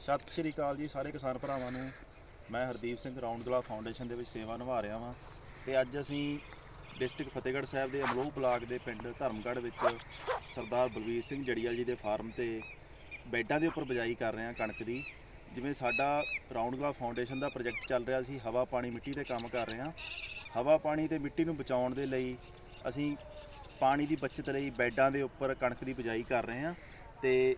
ਸਤਿ ਸ਼੍ਰੀ ਅਕਾਲ ਜੀ ਸਾਰੇ ਕਿਸਾਨ ਭਰਾਵਾਂ ਨੂੰ। ਮੈਂ ਹਰਦੀਪ ਸਿੰਘ ਰਾਉਂਡਗਲਾ ਫਾਊਂਡੇਸ਼ਨ ਦੇ ਵਿੱਚ ਸੇਵਾ ਨਿਭਾ ਰਿਹਾ ਹਾਂ ਤੇ ਅੱਜ ਅਸੀਂ ਡਿਸਟ੍ਰਿਕਟ ਫਤਿਹਗੜ੍ਹ ਸਾਹਿਬ ਦੇ ਅਮਲੋਹ ਬਲਾਕ ਦੇ ਪਿੰਡ ਧਰਮਗੜ੍ਹ ਵਿੱਚ ਸਰਦਾਰ ਬਲਵੀਰ ਸਿੰਘ ਜੜੀਆ ਜੀ ਦੇ ਫਾਰਮ ਤੇ ਬੈੱਡਾਂ ਦੇ ਉੱਪਰ ਬਜਾਈ ਕਰ ਰਹੇ ਹਾਂ ਕਣਕ ਦੀ। ਜਿਵੇਂ ਸਾਡਾ ਰਾਉਂਡਗਲਾ ਫਾਊਂਡੇਸ਼ਨ ਦਾ ਪ੍ਰੋਜੈਕਟ ਚੱਲ ਰਿਹਾ ਸੀ ਹਵਾ, ਪਾਣੀ, ਮਿੱਟੀ ਤੇ ਕੰਮ ਕਰ ਰਹੇ ਹਾਂ। ਹਵਾ, ਪਾਣੀ ਤੇ ਮਿੱਟੀ ਨੂੰ ਬਚਾਉਣ ਦੇ ਲਈ ਅਸੀਂ ਪਾਣੀ ਦੀ ਬਚਤ ਲਈ ਬੈੱਡਾਂ ਦੇ ਉੱਪਰ ਕਣਕ ਦੀ ਬਜਾਈ ਕਰ ਰਹੇ ਹਾਂ ਤੇ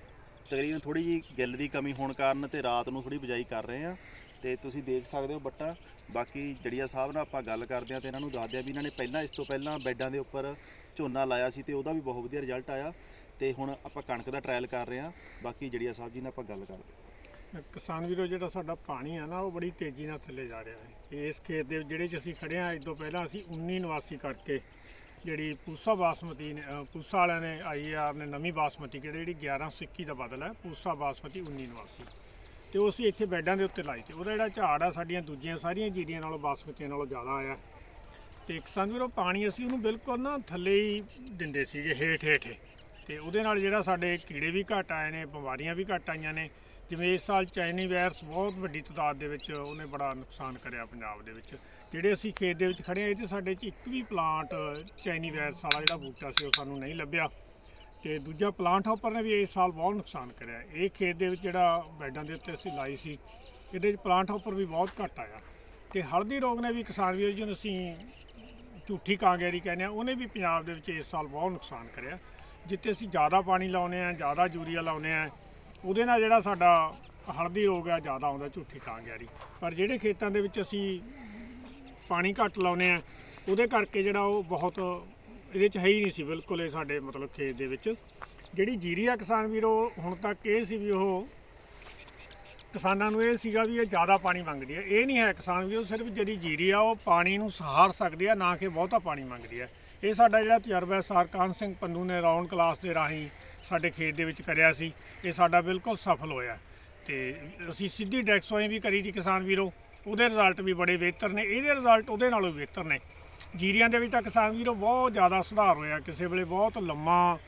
ਤਕਰੀਬਨ ਥੋੜੀ ਜੀ ਗਿੱਲ ਦੀ ਕਮੀ ਹੋਣ ਕਾਰਨ ਤੇ ਰਾਤ ਨੂੰ ਥੋੜੀ ਬਜਾਈ ਕਰ ਰਹੇ ਆ ਤੇ ਤੁਸੀਂ ਦੇਖ ਸਕਦੇ ਹੋ ਬੱਟਾ। ਬਾਕੀ ਜੜੀਆ ਸਾਹਿਬ ਨਾਲ ਆਪਾਂ ਗੱਲ ਕਰਦੇ ਆ ਤੇ ਇਹਨਾਂ ਨੂੰ ਦੱਸਦੇ ਆ ਵੀ ਇਹਨਾਂ ਨੇ ਪਹਿਲਾਂ ਇਸ ਤੋਂ ਪਹਿਲਾਂ ਬੈੱਡਾਂ ਦੇ ਉੱਪਰ ਝੋਨਾ ਲਾਇਆ ਸੀ ਤੇ ਉਹਦਾ ਵੀ ਬਹੁਤ ਵਧੀਆ ਰਿਜ਼ਲਟ ਆਇਆ ਤੇ ਹੁਣ ਆਪਾਂ ਕਣਕ ਦਾ ਟ੍ਰਾਇਲ ਕਰ ਰਹੇ ਆ ਬਾਕੀ ਜੜੀਆ ਸਾਹਿਬ ਜੀ ਨਾਲ ਆਪਾਂ ਗੱਲ ਕਰਦੇ ਹਾਂ। ਕਿਸਾਨ ਵੀਰੋ, ਜਿਹੜਾ ਸਾਡਾ ਪਾਣੀ ਆ ਨਾ, ਉਹ ਬੜੀ ਤੇਜ਼ੀ ਨਾਲ ਥੱਲੇ ਜਾ ਰਿਹਾ ਹੈ। ਇਸ ਖੇਤ ਦੇ ਜਿਹੜੇ ਚ ਅਸੀਂ ਖੜੇ ਆ ਇਸ ਤੋਂ ਪਹਿਲਾਂ ਅਸੀਂ 19 ਨਿਵਾਸੀ ਕਰਕੇ ਜਿਹੜੀ ਪੂਸਾ ਬਾਸਮਤੀ ਨੇ ਅ, ਪੂਸਾ ਵਾਲਿਆਂ ਨੇ ਆਈ ਆ ਆਪਣੇ ਨਵੀਂ ਬਾਸਮਤੀ ਕਿਹੜੀ ਜਿਹੜੀ 1121 ਦਾ ਬਦਲ ਹੈ ਪੂਸਾ ਬਾਸਮਤੀ 19 ਨਿਵਾਸੀ। ਤੇ ਉਹ ਅਸੀਂ ਇੱਥੇ ਬੈੱਡਾਂ ਦੇ ਉੱਤੇ ਲਾਈ ਤੇ ਉਹਦਾ ਜਿਹੜਾ ਝਾੜ ਆ ਸਾਡੀਆਂ ਦੂਜੀਆਂ ਸਾਰੀਆਂ ਜੀਰੀਆਂ ਨਾਲੋਂ ਬਾਸਮਤੀਆਂ ਨਾਲੋਂ ਜ਼ਿਆਦਾ ਆਇਆ। ਤੇ ਕਿਸਾਨ ਵੀਰੋ ਪਾਣੀ ਅਸੀਂ ਉਹਨੂੰ ਬਿਲਕੁਲ ਨਾ ਥੱਲੇ ਹੀ ਦਿੰਦੇ ਸੀਗੇ ਹੇਠ ਹੇਠ ਤੇ ਉਹਦੇ ਨਾਲ ਜਿਹੜਾ ਸਾਡੇ ਕੀੜੇ ਵੀ ਘੱਟ ਆਏ ਨੇ, ਬਿਮਾਰੀਆਂ ਵੀ ਘੱਟ ਆਈਆਂ ਨੇ, ਜਿਵੇਂ ਇਸ ਸਾਲ ਚਾਈਨੀ ਵਾਇਰਸ ਬਹੁਤ ਵੱਡੀ ਤਾਦਾਦ ਦੇ ਵਿੱਚ ਉਹਨੇ ਬੜਾ ਨੁਕਸਾਨ ਕਰਿਆ ਪੰਜਾਬ ਦੇ ਵਿੱਚ। ਜਿਹੜੇ ਅਸੀਂ ਖੇਤ ਦੇ ਵਿੱਚ ਖੜੇ ਆ ਇਹ 'ਚ ਸਾਡੇ 'ਚ ਇੱਕ ਵੀ ਪਲਾਂਟ ਚਾਈਨੀ ਵਾਇਰਸ ਵਾਲਾ ਜਿਹੜਾ ਬੂਟਾ ਸੀ, ਉਹ ਸਾਨੂੰ ਨਹੀਂ ਲੱਭਿਆ। ਤੇ ਦੂਜਾ ਪਲਾਂਟ ਹੌਪਰ ਨੇ ਵੀ ਇਸ ਸਾਲ ਬਹੁਤ ਨੁਕਸਾਨ ਕਰਿਆ। ਇਹ ਖੇਤ ਦੇ ਵਿੱਚ ਜਿਹੜਾ ਬੈਡਾਂ ਦੇ ਉੱਤੇ ਅਸੀਂ ਲਾਈ ਸੀ, ਇਹਦੇ ਵਿੱਚ ਪਲਾਂਟ ਹੌਪਰ ਵੀ ਬਹੁਤ ਘੱਟ ਆਇਆ। ਤੇ ਹਲਦੀ ਰੋਗ ਨੇ ਵੀ ਕਿਸਾਨ ਵੀਰ ਜੀ ਨੂੰ ਅਸੀਂ ਝੂਠੀ ਕਾਂਗੇਰੀ ਕਹਿੰਦੇ ਆ ਉਹਨੇ ਵੀ ਪੰਜਾਬ ਦੇ ਵਿੱਚ ਇਸ ਸਾਲ ਬਹੁਤ ਨੁਕਸਾਨ ਕਰਿਆ। ਜਿੱਥੇ ਅਸੀਂ ਜ਼ਿਆਦਾ ਪਾਣੀ ਲਾਉਨੇ ਆ ਜ਼ਿਆਦਾ ਯੂਰੀਆ ਲਾਉਨੇ ਆ ਉਹਦੇ ਨਾਲ ਜਿਹੜਾ ਸਾਡਾ ਹਲਦੀ ਰੋਗ ਆ, ਜ਼ਿਆਦਾ ਆਉਂਦਾ, ਝੂਠੀ ਕਾਂਗੇਰੀ ਪਰ ਜਿਹੜੇ ਖੇਤਾਂ ਦੇ ਵਿੱਚ ਅਸੀਂ ਪਾਣੀ ਘੱਟ ਲਾਉਨੇ ਆ ਉਹਦੇ ਕਰਕੇ ਜਿਹੜਾ ਉਹ ਬਹੁਤ, ਇਹਦੇ ਚ ਹੈ ਹੀ ਨਹੀਂ ਸੀ ਬਿਲਕੁਲ ਇਹ ਸਾਡੇ ਮਤਲਬ ਖੇਤ ਦੇ ਵਿੱਚ। ਜਿਹੜੀ ਜੀਰੀ ਆ ਕਿਸਾਨ ਵੀਰੋ, ਹੁਣ ਤੱਕ ਇਹ ਸੀ ਵੀ ਉਹ ਕਿਸਾਨਾਂ ਨੂੰ ਇਹ ਸੀਗਾ ਵੀ ਇਹ ਜ਼ਿਆਦਾ ਪਾਣੀ ਮੰਗਦੀ ਹੈ। ਇਹ ਨਹੀਂ ਹੈ ਕਿਸਾਨ ਵੀਰੋ, ਸਿਰਫ ਜਿਹੜੀ ਜੀਰੀ ਆ, ਉਹ ਪਾਣੀ ਨੂੰ ਸਹਾਰ ਸਕਦੀ ਆ ਨਾ ਕਿ ਬਹੁਤਾ ਪਾਣੀ ਮੰਗਦੀ ਹੈ। ਇਹ ਸਾਡਾ ਜਿਹੜਾ ਤਜਰਬਾ ਹੈ, ਸਰਕਾਨ ਸਿੰਘ ਪੰਨੂ ਨੇ ਰਾਉਂਡ ਕਲਾਸ ਦੇ ਰਾਹੀਂ ਸਾਡੇ ਖੇਤ ਦੇ ਵਿੱਚ ਕਰਿਆ ਸੀ। ਇਹ ਸਾਡਾ ਬਿਲਕੁਲ ਸਫਲ ਹੋਇਆ। ਤੇ ਅਸੀਂ ਸਿੱਧੀ ਡੈਕਸੋਏ ਵੀ ਕਰੀ ਦੀ ਕਿਸਾਨ ਵੀਰੋ। ਉਹਦੇ ਰਿਜ਼ਲਟ ਵੀ ਬੜੇ ਬਿਹਤਰ ਨੇ। ਇਹਦੇ ਰਿਜ਼ਲਟ ਉਹਦੇ ਨਾਲੋਂ ਬਿਹਤਰ ਨੇ। ਜੀਰੀਆਂ ਦੇ ਵਿੱਚ ਤਾਂ ਕਿਸਾਨ ਵੀਰੋ ਬਹੁਤ ਜ਼ਿਆਦਾ ਸੁਧਾਰ ਹੋਇਆ। ਕਿਸੇ ਵੇਲੇ ਬਹੁਤ ਲੰਮਾ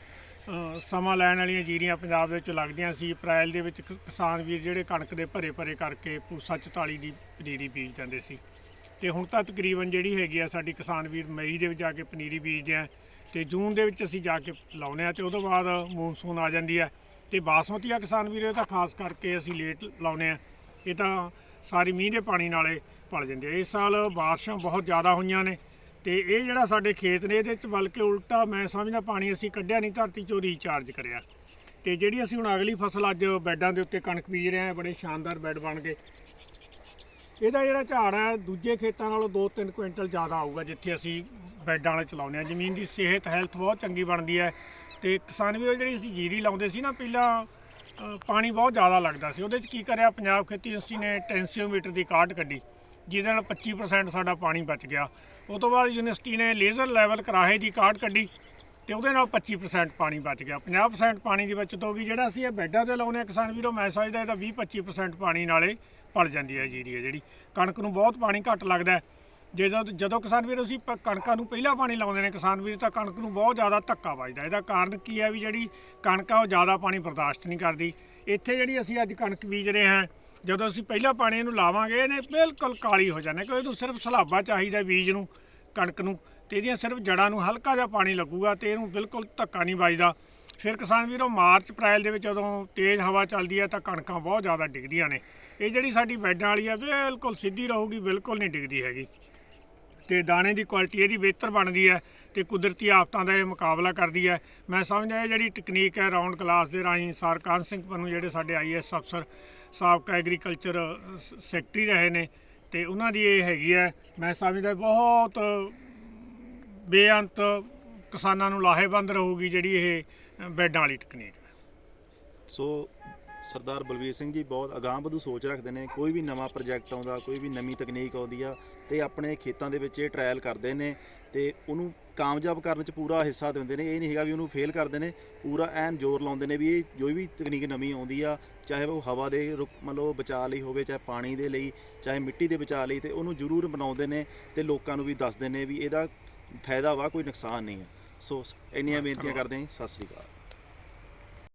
ਸਮਾਂ ਲੈਣ ਵਾਲੀਆਂ ਜੀਰੀਆਂ ਪੰਜਾਬ ਵਿੱਚ ਲੱਗਦੀਆਂ ਸੀ। ਅਪ੍ਰੈਲ ਦੇ ਵਿੱਚ ਕਿ- ਕਿਸਾਨ ਵੀਰ ਜਿਹੜੇ ਕਣਕ ਦੇ ਭਰੇ ਭਰੇ ਕਰਕੇ ਪੂਸਾ 44 ਦੀ ਪਨੀਰੀ ਬੀਜ ਦਿੰਦੇ ਸੀ। ਤੇ ਹੁਣ ਤਾਂ ਤਕਰੀਬਨ ਜਿਹੜੀ ਹੈਗੀ ਆ ਸਾਡੀ ਕਿਸਾਨ ਵੀਰ ਮਈ ਦੇ ਵਿੱਚ ਜਾ ਕੇ ਪਨੀਰੀ ਬੀਜਦੇ ਆ ਤੇ ਜੂਨ ਦੇ ਵਿੱਚ ਅਸੀਂ ਜਾ ਕੇ ਲਾਉਨੇ ਆ ਤੇ ਉਦੋਂ ਬਾਅਦ ਮੌਨਸੂਨ ਆ ਜਾਂਦੀ ਆ ਤੇ ਬਾਸਮਤੀ ਆ ਕਿਸਾਨ ਵੀਰ ਇਹ ਤਾਂ ਖਾਸ ਕਰਕੇ ਅਸੀਂ ਲੇਟ ਲਾਉਨੇ ਆ, ਇਹ ਤਾਂ ਸਾਰੀ ਮੀਂਹ ਦੇ ਪਾਣੀ ਨਾਲੇ ਪਲ ਜਾਂਦੇ ਆ। ਇਸ ਸਾਲ ਬਾਰਿਸ਼ਾਂ ਬਹੁਤ ਜ਼ਿਆਦਾ ਹੋਈਆਂ ਨੇ ਤੇ ਇਹ ਜਿਹੜਾ ਸਾਡੇ ਖੇਤ ਨੇ ਇਹਦੇ ਚ ਬਲਕਿ ਉਲਟਾ ਮੈਂ ਸਮਝਦਾ ਪਾਣੀ ਅਸੀਂ ਕੱਢਿਆ ਨਹੀਂ, ਧਰਤੀ ਚੋਂ ਰੀਚਾਰਜ ਕਰਿਆ। ਤੇ ਜਿਹੜੀ ਅਸੀਂ ਹੁਣ ਅਗਲੀ ਫਸਲ ਅੱਜ ਬੈੱਡਾਂ ਦੇ ਉੱਤੇ ਕਣਕ ਬੀਜ ਰਹੇ ਹਾਂ ਬੜੇ ਸ਼ਾਨਦਾਰ ਬੈੱਡ ਬਣ ਗਏ। ਇਹਦਾ ਜਿਹੜਾ ਝਾੜ ਹੈ, ਦੂਜੇ ਖੇਤਾਂ ਨਾਲੋਂ 2-3 ਕੁਇੰਟਲ ਜ਼ਿਆਦਾ ਆਊਗਾ, ਜਿੱਥੇ ਅਸੀਂ ਬੈਡਾਂ ਵਾਲੇ ਚਲਾਉਂਦੇ ਆ ਜ਼ਮੀਨ ਦੀ ਸਿਹਤ, ਹੈਲਥ ਬਹੁਤ ਚੰਗੀ ਬਣਦੀ ਹੈ ਤੇ ਕਿਸਾਨ ਵੀ ਜਿਹੜੀ ਅਸੀਂ ਜੀਰੀ ਲਾਉਂਦੇ ਸੀ ਨਾ, ਪਹਿਲਾਂ ਪਾਣੀ ਬਹੁਤ ਜ਼ਿਆਦਾ ਲੱਗਦਾ ਸੀ। ਉਹਦੇ 'ਚ ਕੀ ਕਰਿਆ, ਪੰਜਾਬ ਖੇਤੀ ਯੂਨੀਵਰਸਿਟੀ ਨੇ ਟੈਂਸੀਓਮੀਟਰ ਦੀ ਕਾਢ ਕੱਢੀ, ਜਿਹਦੇ ਨਾਲ 25% ਸਾਡਾ ਪਾਣੀ ਬਚ ਗਿਆ। ਉਸ ਤੋਂ ਬਾਅਦ ਯੂਨੀਵਰਸਿਟੀ ਨੇ ਲੇਜ਼ਰ ਲੈਵਲ ਕਰਾਹੇ ਦੀ ਕਾਢ ਕੱਢੀ। ਤੇ ਉਹਦੇ ਨਾਲ 25% ਪਾਣੀ ਬਚ ਗਿਆ। 50% ਪਾਣੀ ਦੀ ਬਚਤ ਹੋ ਗਈ ਜਿਹੜਾ ਅਸੀਂ ਇਹ ਬੈੱਡਾਂ ਤੇ ਲਾਉਨੇ ਆ ਕਿਸਾਨ ਵੀਰੋ, ਮੈਂ ਸਮਝਦਾ ਇਹਦਾ 20-25% ਪਾਣੀ ਨਾਲੇ ਪਲ ਜਾਂਦੀ ਹੈ ਜੀਰੀ ਹੈ ਜਿਹੜੀ। ਕਣਕ ਨੂੰ ਬਹੁਤ ਪਾਣੀ ਘੱਟ ਲੱਗਦਾ ਜਦੋਂ ਜਦੋਂ ਕਿਸਾਨ ਵੀਰ ਅਸੀਂ ਪ- ਕਣਕਾਂ ਨੂੰ ਪਹਿਲਾਂ ਪਾਣੀ ਲਾਉਂਦੇ ਨੇ ਕਿਸਾਨ ਵੀਰ, ਤਾਂ ਕਣਕ ਨੂੰ ਬਹੁਤ ਜ਼ਿਆਦਾ ਧੱਕਾ ਵੱਜਦਾ ਇਹਦਾ ਕਾਰਨ ਕੀ ਹੈ ਵੀ ਜਿਹੜੀ ਕਣਕ ਆ ਉਹ ਜ਼ਿਆਦਾ ਪਾਣੀ ਬਰਦਾਸ਼ਤ ਨਹੀਂ ਕਰਦੀ। ਇੱਥੇ ਜਿਹੜੀ ਅਸੀਂ ਅੱਜ ਕਣਕ ਬੀਜ ਰਹੇ ਹਾਂ, ਜਦੋਂ ਅਸੀਂ ਪਹਿਲਾਂ ਪਾਣੀ ਇਹਨੂੰ ਲਾਵਾਂਗੇ, ਇਹਨੇ ਬਿਲਕੁਲ ਕਾਲੀ ਹੋ ਜਾਣਾ ਕਿਉਂਕਿ ਇਹਨੂੰ ਸਿਰਫ ਸਲਾਬਾ ਚਾਹੀਦਾ ਬੀਜ ਨੂੰ, ਕਣਕ ਨੂੰ। ਤੇ ਇਹਦੀਆਂ ਸਿਰਫ ਜੜਾਂ ਨੂੰ ਹਲਕਾ ਜਿਹਾ ਪਾਣੀ ਲੱਗੂਗਾ ਤੇ ਇਹਨੂੰ ਬਿਲਕੁਲ ਧੱਕਾ ਨਹੀਂ ਵੱਜਦਾ। ਫਿਰ ਕਿਸਾਨ ਵੀਰੋ, ਮਾਰਚ, ਅਪ੍ਰੈਲ ਦੇ ਵਿੱਚ ਜਦੋਂ ਤੇਜ਼ ਹਵਾ ਚੱਲਦੀ ਹੈ ਤਾਂ ਕਣਕਾਂ ਬਹੁਤ ਜ਼ਿਆਦਾ ਡਿੱਗਦੀਆਂ ਨੇ। ਇਹ ਜਿਹੜੀ ਸਾਡੀ ਬੈਡਾਂ ਵਾਲੀ ਆ, ਬਿਲਕੁਲ ਸਿੱਧੀ ਰਹੂਗੀ, ਬਿਲਕੁਲ ਨਹੀਂ ਡਿੱਗਦੀ ਹੈਗੀ। ਤੇ ਦਾਣੇ ਦੀ ਕੁਆਲਿਟੀ ਇਹਦੀ ਬਿਹਤਰ ਬਣਦੀ ਹੈ ਤੇ ਕੁਦਰਤੀ ਆਫਤਾਂ ਦਾ ਇਹ ਮੁਕਾਬਲਾ ਕਰਦੀ ਹੈ। ਮੈਂ ਸਮਝਦਾ ਇਹ ਜਿਹੜੀ ਟੈਕਨੀਕ ਹੈ ਰਾਉਂਡ ਕਲਾਸ ਦੇ ਰਾਹੀਂ ਸਰਕਾਨ ਸਿੰਘ ਪੰਨੂ ਜਿਹੜੇ ਸਾਡੇ ਆਈਐਸ ਅਫਸਰ ਸਾਬਕਾ ਐਗਰੀਕਲਚਰ ਸੈਕਟਰੀ ਰਹੇ ਨੇ ਤੇ ਉਹਨਾਂ ਦੀ ਇਹ ਹੈਗੀ ਹੈ। ਮੈਂ ਸਮਝਦਾ ਬਹੁਤ ਬੇਅੰਤ ਕਿਸਾਨਾਂ ਨੂੰ ਲਾਹੇਵੰਦ ਰਹੂਗੀ ਜਿਹੜੀ ਇਹ ਬੈਡਾਂ ਵਾਲੀ ਟੈਕਨੀਕ ਸੋ ਸਰਦਾਰ ਬਲਵੀਰ ਸਿੰਘ ਜੀ ਬਹੁਤ ਅਗਾਂਹ ਵਧੂ ਸੋਚ ਰੱਖਦੇ ਨੇ, ਕੋਈ ਵੀ ਨਵਾਂ ਪ੍ਰੋਜੈਕਟ ਆਉਂਦਾ, ਕੋਈ ਵੀ ਨਵੀਂ ਤਕਨੀਕ ਆਉਂਦੀ ਆ, ਤੇ ਆਪਣੇ ਖੇਤਾਂ ਦੇ ਵਿੱਚ ਇਹ ਟ੍ਰਾਇਲ ਕਰਦੇ ਨੇ ਤੇ ਉਹਨੂੰ ਕਾਮਯਾਬ ਕਰਨ 'ਚ ਪੂਰਾ ਹਿੱਸਾ ਦਿੰਦੇ ਨੇ। ਇਹ ਨਹੀਂ ਹੈਗਾ ਵੀ ਉਹਨੂੰ ਫੇਲ ਕਰਦੇ ਨੇ, ਪੂਰਾ ਐਨ ਜ਼ੋਰ ਲਾਉਂਦੇ ਨੇ ਵੀ ਇਹ ਜੋ ਵੀ ਤਕਨੀਕ ਨਵੀਂ ਆਉਂਦੀ ਆ, ਚਾਹੇ ਉਹ ਹਵਾ ਦੇ ਰੁਕ- ਮੰਨ ਬਚਾਅ ਲਈ ਹੋਵੇ, ਚਾਹੇ ਪਾਣੀ ਦੇ ਲਈ, ਚਾਹੇ ਮਿੱਟੀ ਦੇ ਬਚਾਅ ਲਈ, ਤੇ ਉਹਨੂੰ ਜ਼ਰੂਰ ਬਣਾਉਂਦੇ ਨੇ ਤੇ ਲੋਕਾਂ ਨੂੰ ਵੀ ਦੱਸਦੇ ਨੇ ਵੀ ਇਹਦਾ ਫਾਇਦਾ ਵਾ ਕੋਈ ਨੁਕਸਾਨ ਨਹੀਂ ਹੈ। ਸੋ ਇੰਨੀਆਂ ਬੇਨਤੀਆਂ ਕਰਦੇ ਹਾਂ ਜੀ। ਸਤਿ ਸ੍ਰੀ ਅਕਾਲ।